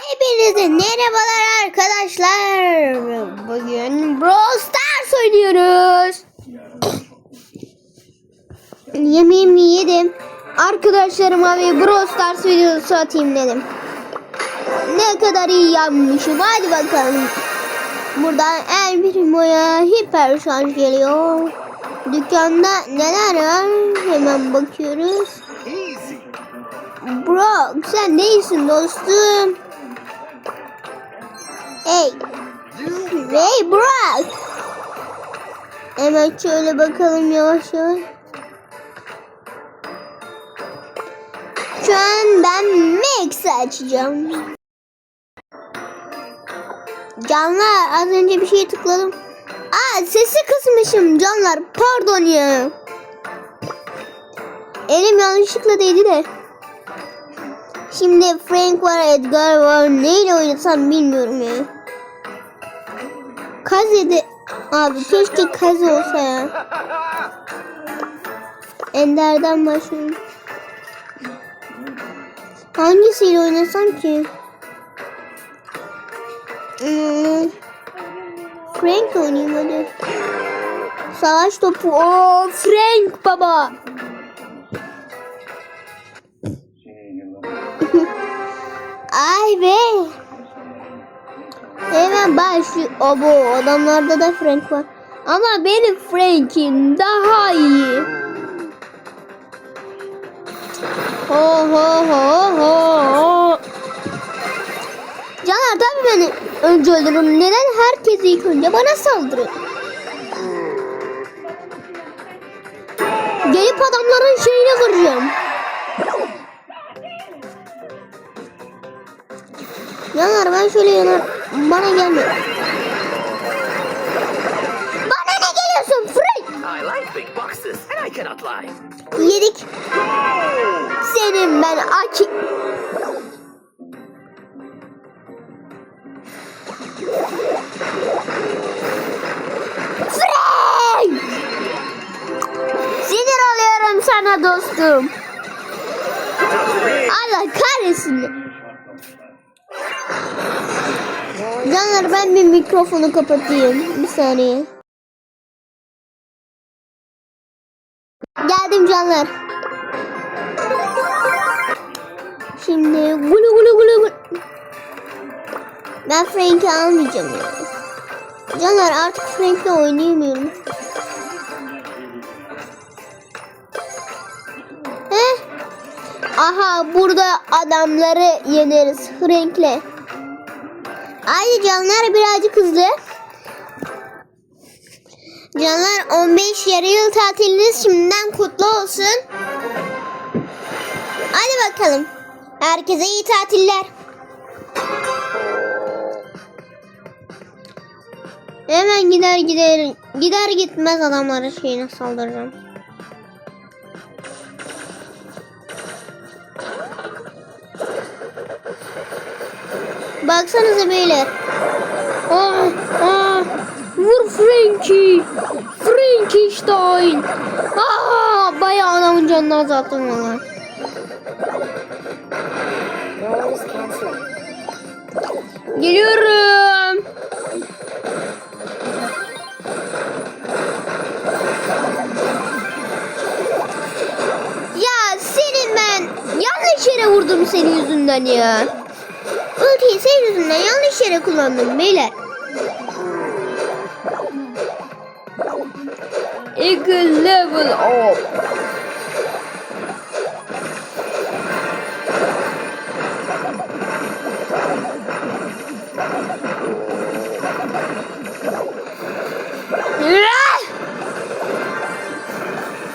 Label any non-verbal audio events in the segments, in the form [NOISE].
Hepinize merhabalar arkadaşlar. Bugün Brawl Stars oynuyoruz. Yemeğimi yedim. Arkadaşlarıma bir Brawl Stars videosu atayım dedim. Ne kadar iyi yapmışım. Hadi bakalım. Buradan El Primo'ya hiper şarj geliyor. Dükkanda neler var? Hemen bakıyoruz. Bro sen neysin dostum? Hey. Hey Brock. Hemen şöyle bakalım yavaş yavaş. Şu an ben Max açacağım. Canlar az önce bir şey tıkladım. Aa sesi kısmışım canlar pardon ya. Elim yanlışlıkla değdi de. Şimdi Frank var, Edgar var. Neyle oynasam bilmiyorum ya. Kaze'de... Abi keşke Kaze olsa ya. Ender'den başlayayım. Hangisiyle oynasam ki? Hmm. Frank oynayayım hadi. Savaş topu. Oo Frank baba. Ay be. Hemen başlıyor. Abo adamlarda da Frank var. Ama benim Frank'in daha iyi. Ho ho ho ho. Caner tabii beni önce öldürürüm. Neden herkes ilk önce bana saldırıyor? Gelip adamların şeyine vuracağım. Yanar ben şöyle yanar. Bana gelme. Bana ne geliyorsun Frank? I like big boxes and I cannot lie. Yedik. Senin ben aç. Frank! Sinir oluyorum sana dostum. Allah kahretsin. Canlar ben bir mikrofonu kapatayım. Bir saniye. Geldim canlar. Şimdi gulu gulu gulu gulu. Ben Frank'i almayacağım ya. Canlar artık Frank'le oynayamıyorum. Heh. Aha burada adamları yeneriz Frank'le. Ay canlar birazcık hızlı. Canlar 15 yarı yıl tatiliniz şimdiden kutlu olsun. Hadi bakalım. Herkese iyi tatiller. Hemen gider gider gider gitmez adamlara şeyine saldıracağım. Baksanıza beyler. Ah, ah, vur Frankie. Frankenstein. Ah, bayağı anamın canını azalttım valla. Geliyorum. Ya senin ben yanlış yere vurdum senin yüzünden ya. Ultiyi senin yüzünden yanlış yere kullandım beyler. Eagle level up.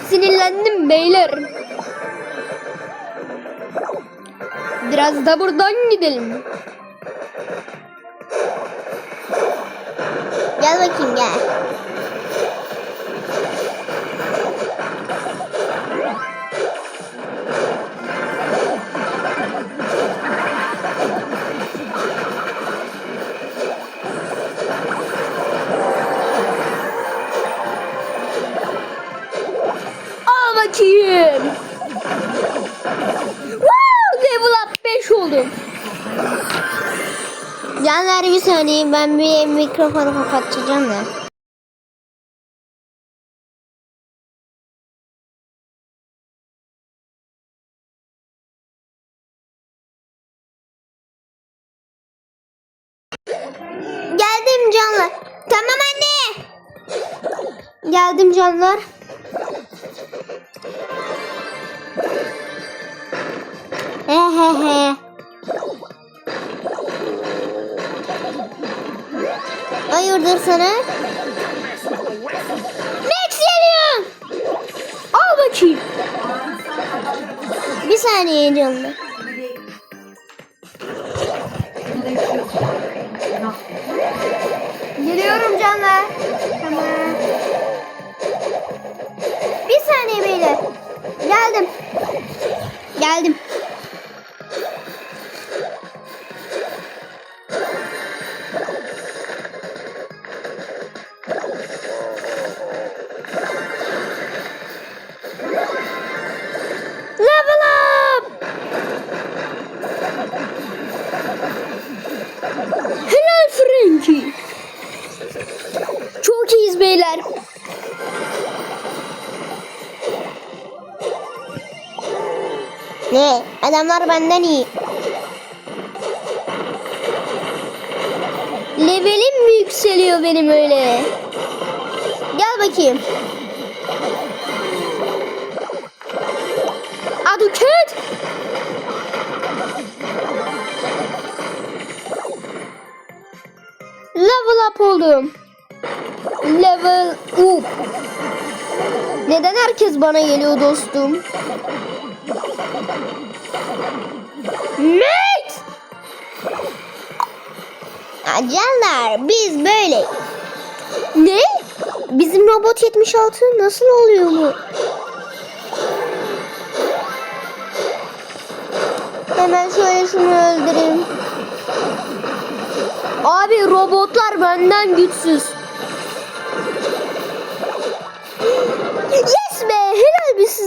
Sinirlendim beyler. Biraz da buradan gidelim. Saniye ben bir mikrofonu kapatacağım da. Geldim canlar. Tamam anne. Geldim canlar. He he he. Hayırdır sana? Max geliyor. Al bakayım. Bir saniye canım. Beyler. Ne? Adamlar benden iyi. Levelim mi yükseliyor benim öyle? Gel bakayım. Aduket. Level up oldum. Level up. Neden herkes bana geliyor dostum? Mate! Acanlar biz böyle. Ne? Bizim robot 76 nasıl oluyor mu? Hemen şöyle şunu öldüreyim. Abi robotlar benden güçsüz.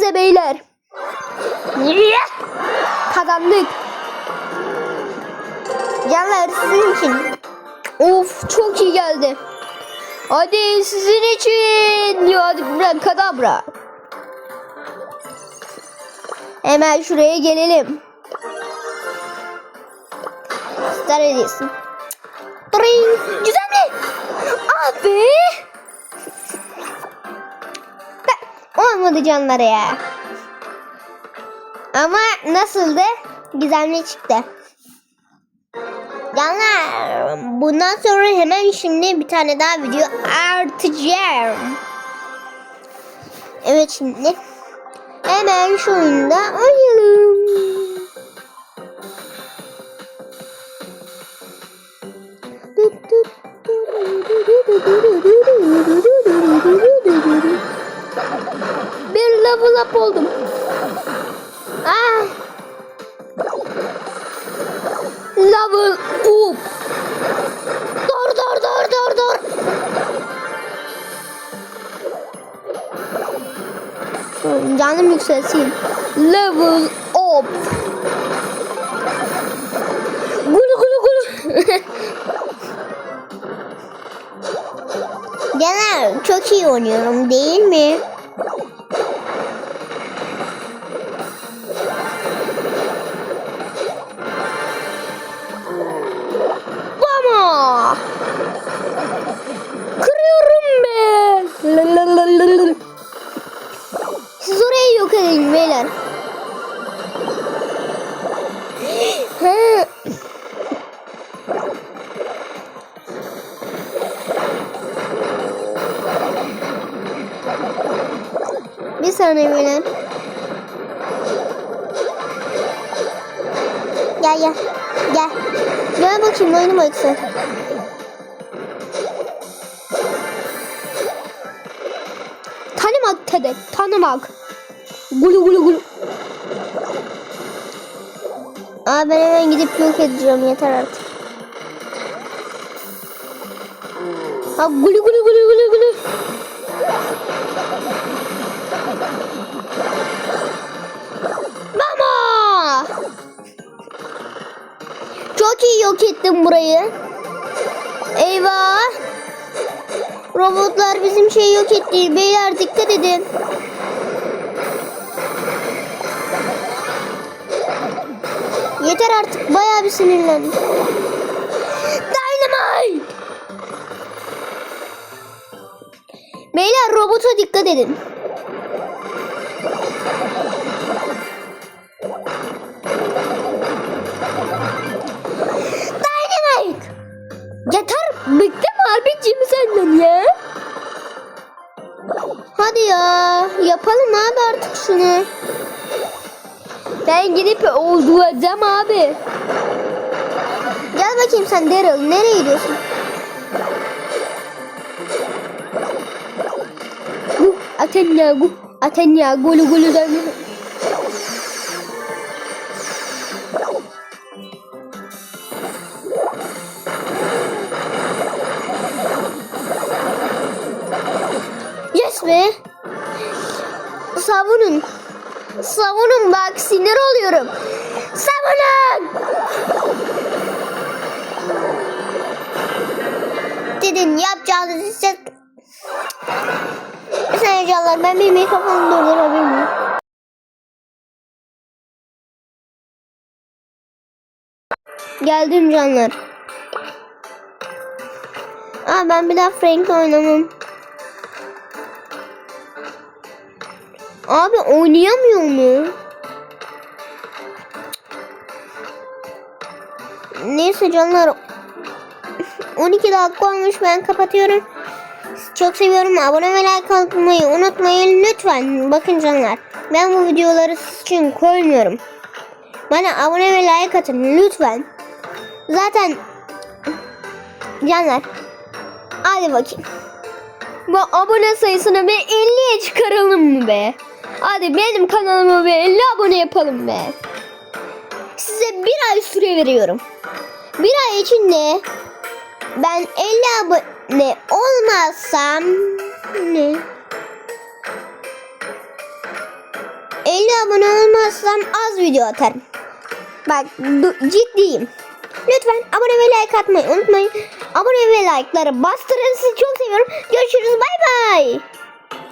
Size beyler. Yeah! Kazandık. Canlar sizin için. Of çok iyi geldi. Hadi sizin için. Ya hadi bırak kadabra. Hemen şuraya gelelim. Star hediyesi. Güzel mi? Abi. Olmadı canlara ya. Ama nasıldı? Gizemli çıktı. Canlar bundan sonra hemen şimdi bir tane daha video atacağım. Evet şimdi hemen şu oyunda oynayalım. Bir level up oldum. Ah. Level up. Dur dur dur dur dur. Dur, Canım yükselsin. Level up. Gulu gulu gulu. Caner çok iyi oynuyorum değil mi? Gel gel. Gel. Gel bakayım oyunuma yüksel. Tanımak Tedek. Tanımak. Gulu gulu gulu. Aa ben hemen gidip yok edeceğim yeter artık. Ha gulu gulu gulu gulu gulu. Mama! Çok iyi yok ettim burayı. Eyvah. Robotlar bizim şeyi yok etti. Beyler dikkat edin. Yeter artık. Bayağı bir sinirlendim. Dynamite! Beyler robota dikkat edin. Yeter bıktım abicim senden ya. Hadi ya yapalım abi artık şunu. Ben gidip olacağım abi. Gel bakayım sen Daryl nereye gidiyorsun? Gu Atenya gu Atenya gulu gulu da Be. Savunun. Savunun bak sinir oluyorum. Savunun. Dedin yapacağınızı saniye canlar ben bir mikrofonu durdurabilir? Geldim canlar. Aa ben bir daha Frank oynamam. Abi oynayamıyor mu? Neyse canlar [LAUGHS] 12 dakika olmuş ben kapatıyorum. Çok seviyorum. Abone ve like atmayı unutmayın lütfen. Bakın canlar. Ben bu videoları siz için koymuyorum. Bana abone ve like atın lütfen. Zaten [CLEARS THROAT] canlar. Hadi bakayım. Bu abone sayısını bir 50'ye çıkaralım mı be? Hadi benim kanalıma bir 50 abone yapalım be. Size bir ay süre veriyorum. Bir ay içinde ben 50 abone olmazsam ne? 50 abone olmazsam az video atarım. Bak ciddiyim. Lütfen abone ve like atmayı unutmayın. Abone ve like'ları bastırın. Sizi çok seviyorum. Görüşürüz. Bay bay.